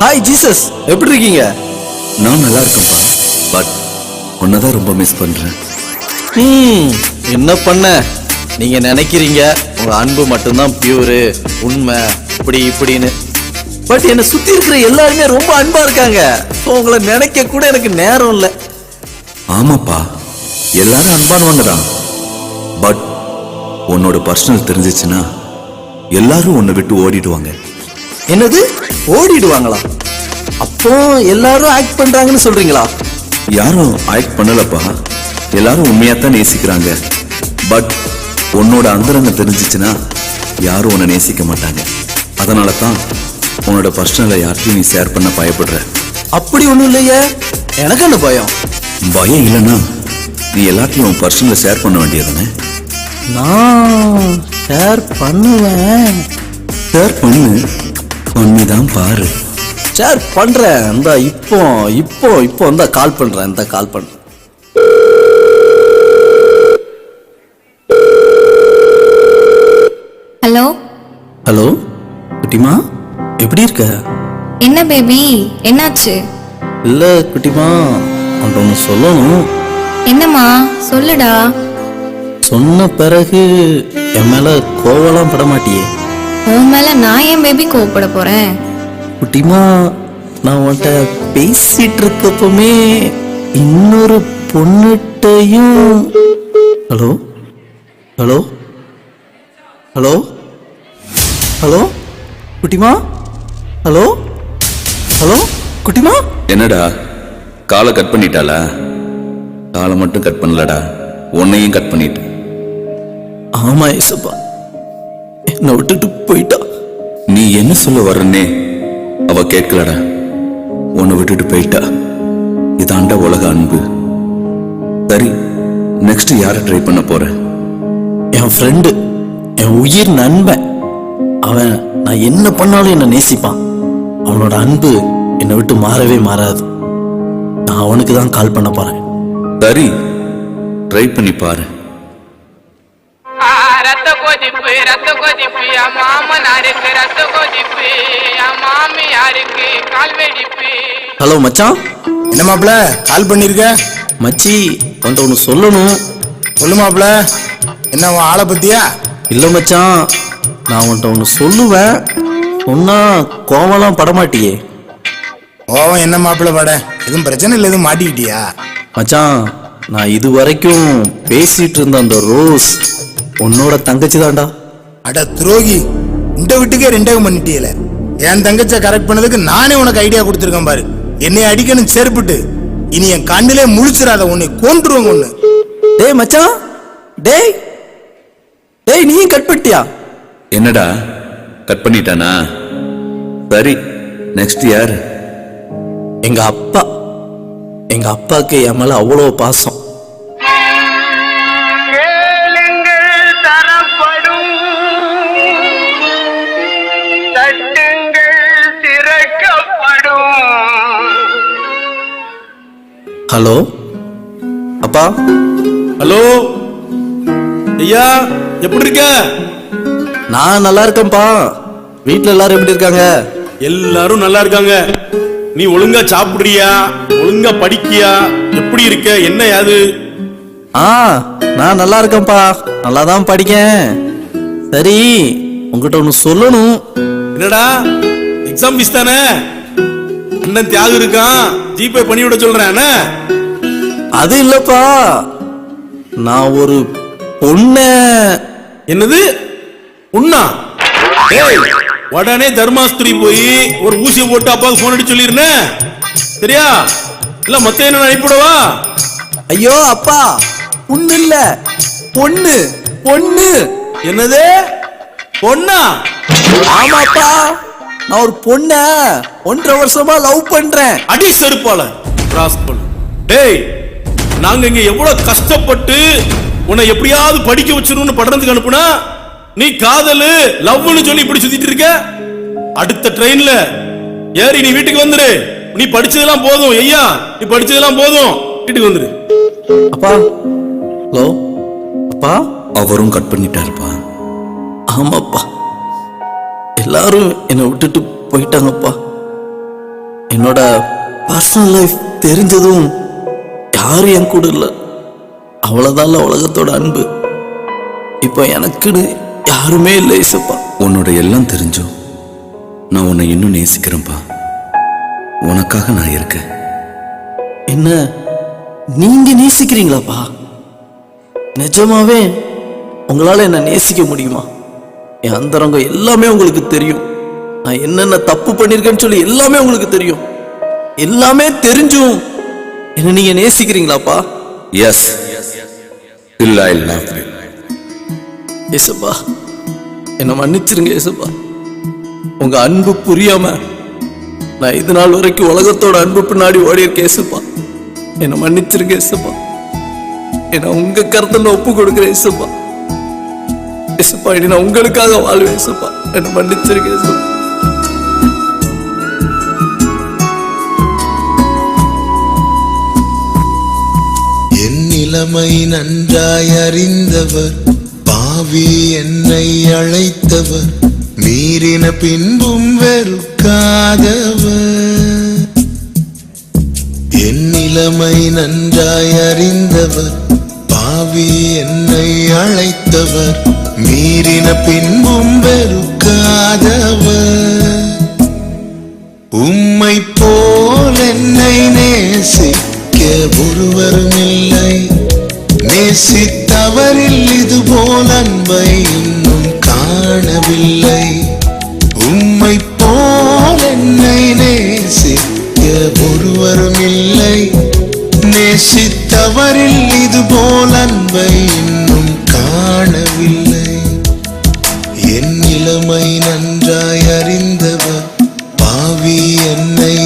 Hi Jesus எப்படி இருக்கீங்க? நான் நல்லா இருக்கேன்ப்பா. பட் உன்னதான் ரொம்ப மிஸ் பண்றேன். ம் என்ன பண்ண? நீங்க நினைக்கிறீங்க உங்க அன்பு மட்டும்தான் பியூரு உண்மை இப்படி இப்படின்னு. பட் என்னை சுத்தி இருக்கிற எல்லாருமே ரொம்ப அன்பா இருக்காங்க. So, உங்களை நினைக்க கூட எனக்கு நேரம் இல்லை. ஆமாப்பா. எல்லாரும் அன்பானவங்க தான். பட் உன்னோட பர்சனல் தெரிஞ்சிச்சுன்னா எல்லாரும் உன்னை விட்டு ஓடிடுவாங்க. என்னது? ஓடிடுவாங்களா? அப்போ எல்லாரும் ஆக்ட் பண்றாங்கன்னு சொல்றீங்களா? யாரும் ஆக்ட் பண்ணலப்பா. எல்லாரும் உண்மையாத்தான் நேசிக்கிறாங்க. பட் உன்னோட அந்தரங்க தெரிஞ்சிச்சுன்னா யாரும் உன்னை நேசிக்க மாட்டாங்க. அதனால தான் உன்னோட பர்சனலை யார்கிட்டயும் நீ ஷேர் பண்ண பயப்படுற. அப்படி ஒண்ணும் இல்லையே. எனக்கு என்ன பயம்? பயம் இல்லைன்னா நீ எல்லாத்தையும் உன் பர்சனலை ஷேர் பண்ண வேண்டியதுதானே? நான் ஷேர் பண்ணுவேன். ஷேர் பண்ணு. உண்மைதான் பாரு. ஷேர் பண்றேன். இந்த இப்போ இப்போ இப்போ இந்த கால் பண்றேன். இந்த கால் பண்றேன் ஹலோ? ஹலோ குட்டிமா எப்படி இருக்க? என்ன பேபி? என்னாச்சு? இல்ல குட்டிமா ஒன்று சொல்லணும். என்னம்மா? சொல்லுடா. சொன்ன பிறகு என் மேல கோவலாம் பட மாட்டியே. உன் மேல நான் ஏன் பேபி கோவப்பட போறேன்? குட்டிமா நான் உன்கிட்ட பேசிட்டு இருக்கப்பமே இன்னொரு பொண்ணுட்டையும் ஹலோ? ஹலோ? ஹலோ? ஹலோ? குட்டிமா? ஹலோ? ஹலோ? குட்டிமா? என்னடா? காலை கட் பண்ணிட்டாளா? காலை மட்டும் கட் பண்ணலடா. உன்னையும் கட் பண்ணிட்டு ஆமா ஏசப்பா என்னை விட்டுட்டு போயிட்டா? நீ என்ன சொல்ல வர்றனே அவ கேட்கலடா. உன்னை விட்டுட்டு போயிட்டா. இதாண்டா உலக அன்பு. சரி நெக்ஸ்ட் யாரை ட்ரை பண்ண போற? என் ஃப்ரெண்டு என் உயிர் நண்பன். அவன் நான் என்ன பண்ணாலும் என்னை நேசிப்பான். அவனோட அன்பு என்னை விட்டு மாறவே மாறாது. நான் அவனுக்கு தான் கால் பண்ண போறேன். சரி ட்ரை பண்ணி பாரு. ரத்த கொதிப்பு. மாமனாருக்கு ரத்த கொதிப்பு. மாமியாருக்கு கால் வெடிப்பு. ஹலோ மச்சான். என்ன மாப்ள கால் பண்ணிருக்க? மச்சி உன்ட்ட ஒன்று சொல்லணும். சொல்லு மாப்ள என்ன உன் ஆளை பத்தியா? இல்லை மச்சான். நான் உன்ட்ட ஒன்று சொல்லுவேன். சொன்னா கோவலாம் படமாட்டியே. ஓவன் என்ன மாப்பிள பட? எதுவும் பிரச்சனை இல்லை எதுவும் மாட்டிக்கிட்டியா? மச்சான் நான் இது வரைக்கும் பேசிட்டு இருந்த அந்த ரோஸ் உன்னோட தங்கச்சி தான்டா. அட துரோகி இந்த வீட்டுக்கே ரெண்டாவது பண்ணிட்டியல. என் தங்கச்ச கரெக்ட் பண்ணதுக்கு நானே உனக்கு ஐடியா கொடுத்துருக்கேன் பாரு. என்னை அடிக்கணும் செருப்புட்டு. இனி என் கண்ணிலே முழிச்சிடாத உன்னை கொன்றுவாங்க ஒண்ணு டேய் மச்சான். டேய். டேய் நீயும் கட் பண்ணிட்டியா? என்னடா? கட் பண்ணிட்டானா? சரி நெக்ஸ்ட் யாரு? எங்க அப்பா. எங்க அப்பாக்கு என் மேல அவ்வளோ பாசம். ஹலோ? அப்பா? ஹலோ? ஐயா எப்படி இருக்க? நான் நல்லா இருக்கேன்ப்பா. வீட்ல எல்லாரும் எப்படி இருக்காங்க? எல்லாரும் நல்லா இருக்காங்க. நீ ஒழுங்கா சாப்பிடுறியா? ஒழுங்கா படிக்கியா? எப்படி இருக்க? என்ன யாது? ஆ நான் நல்லா இருக்கேன்ப்பா. நல்லா தான் படிக்கேன். சரி உங்ககிட்ட ஒன்று சொல்லணும். என்னடா? எக்ஸாம் ஃபீஸ் தானே? அண்ணன் தியாகம் இருக்கான் ஜிபே பண்ணி விட சொல்றேன்? அது இல்லப்பா. நான் ஒரு பொண்ண. என்னது? உண்ணா? உடனே தர்மாஸ்திரி போய் ஒரு ஊசியை போட்டு அப்பாவுக்கு போன் அடிச்சு சொல்லிருந்தேன் சரியா? இல்ல மத்த என்ன அனுப்பிவிடவா ஐயோ அப்பா பொண்ணு இல்ல. பொண்ணு பொண்ணு. என்னது? பொண்ணா? ஆமாப்பா. நான் ஒரு பொண்ண ஒன்றரை வருஷமா லவ் பண்றேன். அடி செருப்பால. ராஸ்கல். டேய் நாங்க இங்க எவ்வளவு கஷ்டப்பட்டு உன்னை எப்படியாவது படிக்க வச்சிருன்னு படுறதுக்கு அனுப்புனா நீ காதலு லவ்னு சொல்லி இப்படி சுத்திட்டு இருக்க? அடுத்த ட்ரெயின்ல ஏறி நீ வீட்டுக்கு வந்துரு. நீ படிச்சதெல்லாம் போதும் ஐயா நீ படிச்சதெல்லாம் போதும். வீட்டுக்கு வந்துரு. அப்பா. ஹலோ. அப்பா. அவரும் கட் பண்ணிட்டாருப்பா. ஆமாப்பா. எல்லாரும் என்னை விட்டுட்டு போயிட்டாங்கப்பா. என்னோட பர்சனல் லைஃப் தெரிஞ்சதும் யாரும் என் கூட இல்லை. அவ்வளோதான்ல உலகத்தோட அன்பு. இப்போ எனக்குன்னு யாருமே இல்லை இசப்பா உன்னோட எல்லாம் தெரிஞ்சும் நான் உன்னை இன்னும் நேசிக்கிறேன்ப்பா. உனக்காக நான் இருக்கேன். என்ன நீங்க நேசிக்கிறீங்களாப்பா? நிஜமாவே உங்களால என்ன நேசிக்க முடியுமா? என் அந்தரங்கம் எல்லாமே உங்களுக்கு தெரியும். நான் என்னென்ன தப்பு பண்ணிருக்கேன்னு சொல்லி எல்லாமே உங்களுக்கு தெரியும். எல்லாமே தெரிஞ்சும். என்ன நீங்க நேசிக்கிறீங்களாப்பா? எஸ் இல்ல யூ ஏசப்பா என்ன மன்னிச்சிருங்க ஏசப்பா. உங்க அன்பு புரியாம நான் இது நாள் வரைக்கும் உலகத்தோட அன்பு பின்னாடி ஓடி இருக்கேன் ஏசப்பா. என்ன மன்னிச்சிருங்க ஏசப்பா. என்ன உங்க கருத்துல ஒப்பு கொடுக்குறேன் ஏசப்பா. ஏசப்பா இனி நான் உங்களுக்காக வாழ்வேன் ஏசப்பா. என்ன மன்னிச்சிருக்கேன் ஏசப்பா. என் நிலைமை நன்றாய் அறிந்தவர் பாவி என்னை அழைத்தவர் மீறின பின்பும் வெறுக்காதவர். என் நிலைமை நன்றாய் அறிந்தவர் பாவி என்னை அழைத்தவர் மீறின பின்பும் வெறுக்காதவர் உம்மை போல் என்னை நேசிக்க ஒருவரும் இல்லை நேசித்தவரில் இது போல் அன்பை இன்னும் காணவில்லை. உம்மை போல் என்னை நேசிக்க ஒருவரும் இல்லை நேசித்தவரில் இது போல் அன்பை இன்னும் காணவில்லை. நிலைமை நன்றாய் அறிந்தவர். பாவி என்னை